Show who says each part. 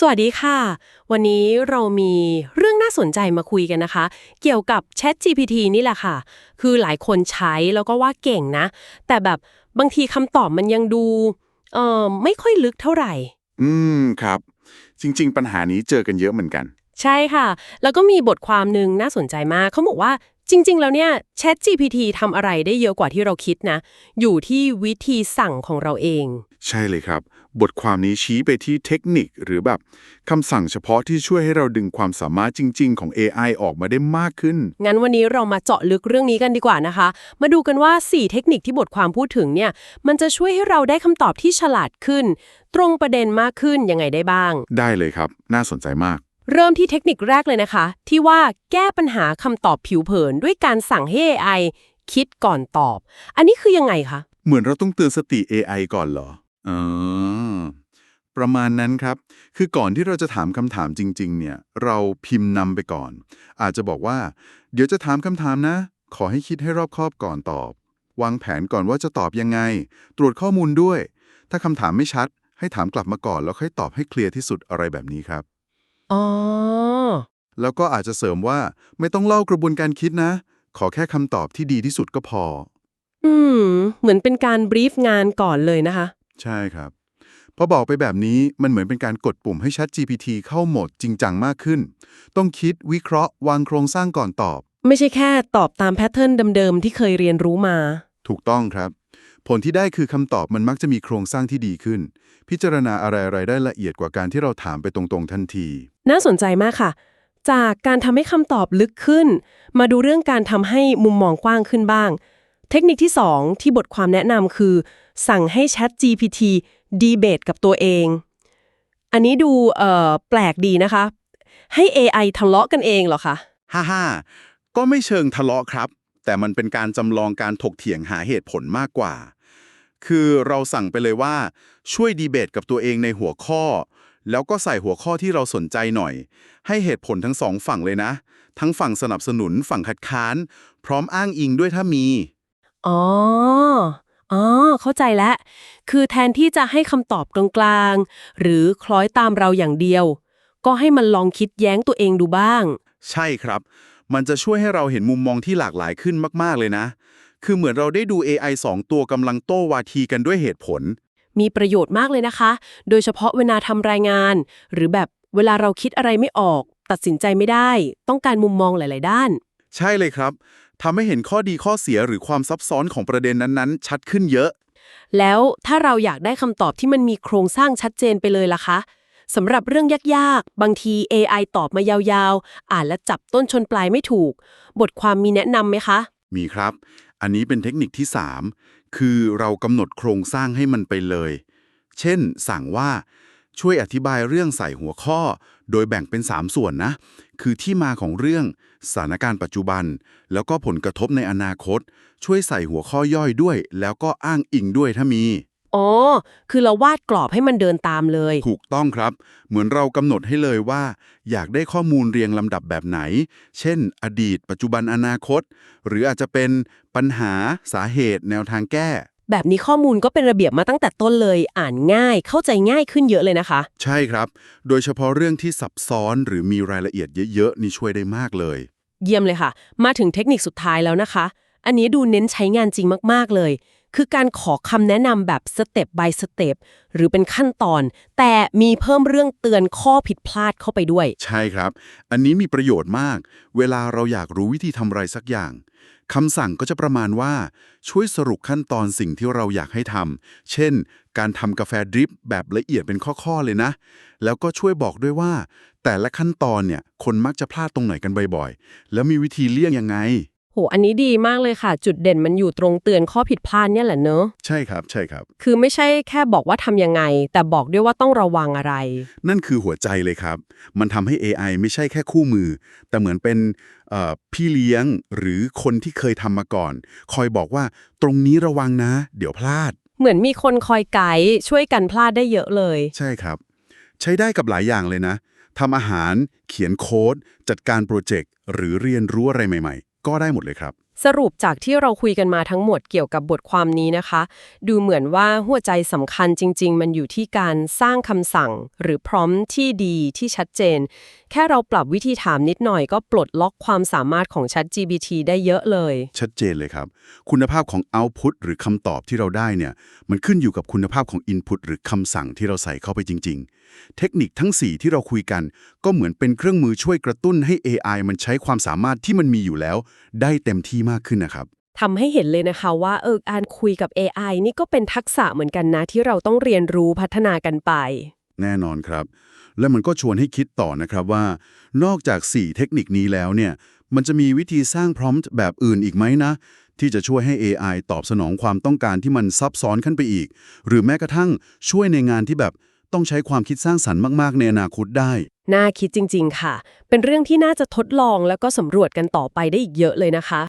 Speaker 1: สวัสดีค่ะ วันนี้เรามีเรื่องน่าสนใจมาคุยกันนะคะ เกี่ยวกับ Chat GPT นี่แหละค่ะ คือหลายคนใช้แล้วก็ว่าเก่งนะ แต่แบบบางทีคำตอบมันยังดูเอ่อไม่ค่อยลึกเท่าไหร่
Speaker 2: อืมครับ จริง ๆ ปัญหานี้เจอกันเยอะเหมือนกัน
Speaker 1: ใช่ค่ะ แล้วก็มีบทความหนึ่งน่าสนใจมากเขาบอกว่าจริง ๆ แล้วเนี่ย Chat GPT ทำอะไรได้เยอะกว่าที่เราคิดนะ อยู่ที่วิธีสั่งของเราเอง
Speaker 2: ใช่เลยครับ บทความนี้ชี้ไปที่เทคนิคหรือแบบคำสั่งเฉพาะที่ช่วยให้เราดึงความสามารถจริง ๆ ของ AI ออกมาได้มากขึ้น
Speaker 1: งั้นวันนี้เรามาเจาะลึกเรื่องนี้กันดีกว่านะคะ มาดูกันว่า 4 เทคนิคที่บทความพูดถึงเนี่ย มันจะช่วยให้เราได้คำตอบที่ฉลาดขึ้น ตรงประเด็นมากขึ้นยังไงได้บ้าง
Speaker 2: ได้เลยครับ น่าสนใจมาก
Speaker 1: เริ่มที่เทคนิคแรกเลยนะคะ ที่ว่าแก้ปัญหาคำตอบผิวเผิน ด้วยการสั่งให้ AI คิดก่อนตอบ อันนี้คือยังไงคะ
Speaker 2: เหมือนเราต้องเตือนสติ AI ก่อนเหรออ๋อ ประมาณนั้นครับ คือก่อนที่เราจะถามคำถามจริง ๆ เนี่ย เราพิมพ์นำไปก่อน อาจจะบอกว่า เดี๋ยวจะถามคำถามนะ ขอให้คิดให้รอบคอบก่อนตอบ วางแผนก่อนว่าจะตอบยังไง ตรวจข้อมูลด้วย ถ้าคำถามไม่ชัด ให้ถามกลับมาก่อน แล้วค่อยตอบให้เคลียร์ที่สุดอะไรแบบนี้ครับ
Speaker 1: อ๋อ
Speaker 2: แล้วก็อาจจะเสริมว่า ไม่ต้องเล่ากระบวนการคิดนะ ขอแค่คำตอบที่ดีที่สุดก็พอ
Speaker 1: อืม เหมือนเป็นการบรีฟงานก่อนเลยนะคะ
Speaker 2: ใช่ครับ พอบอกไปแบบนี้มันเหมือนเป็นการกดปุ่มให้ Chat GPT เข้าโหมดจริงจังมากขึ้น ต้องคิดวิเคราะห์ วางโครงสร้างก่อนตอบ
Speaker 1: ไม่ใช่แค่ตอบตามแพทเทิร์นเดิมๆที่เคยเรียนรู้มา
Speaker 2: ถูกต้องครับ ผลที่ได้คือคำตอบมันมักจะมีโครงสร้างที่ดีขึ้น พิจารณาอะไรๆได้ละเอียดกว่าการที่เราถามไปตรงๆทันที
Speaker 1: น่าสนใจมากค่ะ จากการทำให้คำตอบลึกขึ้น มาดูเรื่องการทำให้มุมมองกว้างขึ้นบ้าง เทคนิคที่ 2 ที่บทความแนะนำคือ สั่งให้ Chat GPT ดีเบตกับตัวเอง อันนี้ดูเอ่อแปลกดีนะคะ ให้ AI ทะเลาะกันเองเหรอคะ
Speaker 3: ฮ่าฮ่าก็ไม่เชิงทะเลาะครับ แต่มันเป็นการจำลองการถกเถียงหาเหตุผลมากกว่า คือเราสั่งไปเลยว่าช่วยดีเบตกับตัวเองในหัวข้อ แล้วก็ใส่หัวข้อที่เราสนใจหน่อย ให้เหตุผลทั้งสองฝั่งเลยนะ ทั้งฝั่งสนับสนุนฝั่งคัดค้าน พร้อมอ้างอิงด้วยถ้ามี
Speaker 1: อ๋อ อ๋อ เข้าใจแล้ว คือแทนที่จะให้คำตอบกลางๆ หรือคล้อยตามเราอย่างเดียว ก็ให้มันลองคิดแย้งตัวเองดูบ้าง
Speaker 3: ใช่ครับ มันจะช่วยให้เราเห็นมุมมองที่หลากหลายขึ้นมากๆเลยนะ คือเหมือนเราได้ดู AI สองตัวกำลังโต้วาทีกันด้วยเหตุผล
Speaker 1: มีประโยชน์มากเลยนะคะ โดยเฉพาะเวลาทำรายงาน หรือแบบเวลาเราคิดอะไรไม่ออก ตัดสินใจไม่ได้ ต้องการมุมมองหลาย ๆ ด้าน
Speaker 3: ใช่เลยครับ ทำให้เห็นข้อดีข้อเสียหรือความซับซ้อนของประเด็นนั้นๆ ชัดขึ้นเยอะ
Speaker 1: แล้วถ้าเราอยากได้คำตอบที่มันมีโครงสร้างชัดเจนไปเลยล่ะคะสำหรับเรื่องยากๆ บางที AI ตอบมายาวๆ อ่านและจับต้นชนปลายไม่ถูก บทความมีแนะนำไหมคะ
Speaker 2: มีครับ อันนี้เป็นเทคนิคที่ 3 คือเรากำหนดโครงสร้างให้มันไปเลย เช่น สั่งว่าช่วยอธิบายเรื่องใส่หัวข้อ โดยแบ่งเป็น 3 ส่วนนะ คือที่มาของเรื่องสถานการณ์ปัจจุบัน แล้วก็ผลกระทบในอนาคต ช่วยใส่หัวข้อย่อยด้วย แล้วก็อ้างอิงด้วยถ้ามี
Speaker 1: อ๋อ คือเราวาดกรอบให้มันเดินตามเลย
Speaker 2: ถูกต้องครับ เหมือนเรากำหนดให้เลยว่า อยากได้ข้อมูลเรียงลำดับแบบไหน เช่น อดีต ปัจจุบันอนาคต หรืออาจจะเป็นปัญหาสาเหตุแนวทางแก้
Speaker 1: แบบนี้ข้อมูลก็เป็นระเบียบมาตั้งแต่ต้นเลย อ่านง่าย เข้าใจง่ายขึ้นเยอะเลยนะคะ
Speaker 2: ใช่ครับ โดยเฉพาะเรื่องที่ซับซ้อนหรือมีรายละเอียดเยอะๆนี่ช่วยได้มากเลย
Speaker 1: เยี่ยมเลยค่ะ มาถึงเทคนิคสุดท้ายแล้วนะคะ อันนี้ดูเน้นใช้งานจริงมากๆเลย คือการขอคำแนะนำแบบสเต็ป by สเต็ปหรือเป็นขั้นตอน แต่มีเพิ่มเรื่องเตือนข้อผิดพลาดเข้าไปด้วย
Speaker 2: ใช่ครับ อันนี้มีประโยชน์มาก เวลาเราอยากรู้วิธีทำอะไรสักอย่างคำสั่งก็จะประมาณว่าช่วยสรุปขั้นตอนสิ่งที่เราอยากให้ทำเช่น การทำกาแฟดริปแบบละเอียดเป็นข้อ ๆ เลยนะ แล้วก็ช่วยบอกด้วยว่า แต่ละขั้นตอนเนี่ยคนมักจะพลาดตรงไหนกันบ่อยๆ แล้วมีวิธีเลี่ยงยังไง
Speaker 1: โห อันนี้ดีมากเลยค่ะ จุดเด่นมันอยู่ตรงเตือนข้อผิดพลาดเนี่ยแหละเนอะ
Speaker 2: ใช่ครับใช่ครับ
Speaker 1: คือไม่ใช่แค่บอกว่าทำยังไง แต่บอกด้วยว่าต้องระวังอะไร
Speaker 2: นั่นคือหัวใจเลยครับ มันทำให้ AI ไม่ใช่แค่คู่มือ แต่เหมือนเป็นเอ่อพี่เลี้ยงหรือคนที่เคยทำมาก่อน คอยบอกว่าตรงนี้ระวังนะ เดี๋ยวพลาด
Speaker 1: เหมือนมีคนคอยไกด์ช่วยกันพลาดได้เยอะเลย
Speaker 2: ใช่ครับ ใช้ได้กับหลายอย่างเลยนะทำอาหาร เขียนโค้ด จัดการโปรเจกต์หรือเรียนรู้อะไรใหม่ๆ ก็ได้หมดเลยครับ
Speaker 1: สรุปจากที่เราคุยกันมาทั้งหมดเกี่ยวกับบทความนี้นะคะ ดูเหมือนว่าหัวใจสำคัญจริง ๆ มันอยู่ที่การสร้างคำสั่ง หรือพร้อมที่ดีที่ชัดเจน แค่เราปรับวิธีถามนิดหน่อยก็ปลดล็อกความสามารถของ ChatGPT ได้เยอะเลย
Speaker 2: ชัดเจนเลยครับ คุณภาพของ output หรือคำตอบที่เราได้เนี่ย มันขึ้นอยู่กับคุณภาพของ input หรือคำสั่งที่เราใส่เข้าไปจริง ๆ เทคนิคทั้ง 4 ที่เราคุยกัน ก็เหมือนเป็นเครื่องมือช่วยกระตุ้นให้ AI มันใช้ความสามารถที่มันมีอยู่แล้ว ได้เต็มที่มากขึ้นนะครับ
Speaker 1: ทำให้เห็นเลยนะคะว่าเออการคุยกับ AI นี่ก็เป็นทักษะเหมือนกันนะ ที่เราต้องเรียนรู้พัฒนากันไป
Speaker 2: แน่นอนครับ และมันก็ชวนให้คิดต่อนะครับว่า นอกจาก 4 เทคนิคนี้แล้วเนี่ย มันจะมีวิธีสร้างพร้อมแบบอื่นอีกไหมนะ ที่จะช่วยให้ AI ตอบสนองความต้องการที่มันซับซ้อนขึ้นไปอีก หรือแม้กระทั่งช่วยในงานที่แบบต้องใช้ความคิดสร้างสรรค์มาก ๆ ในอนาคตได้
Speaker 1: น่าคิดจริง ๆ ค่ะ เป็นเรื่องที่น่าจะทดลองแล้วก็สำรวจกันต่อไปได้อีกเยอะเลยนะคะ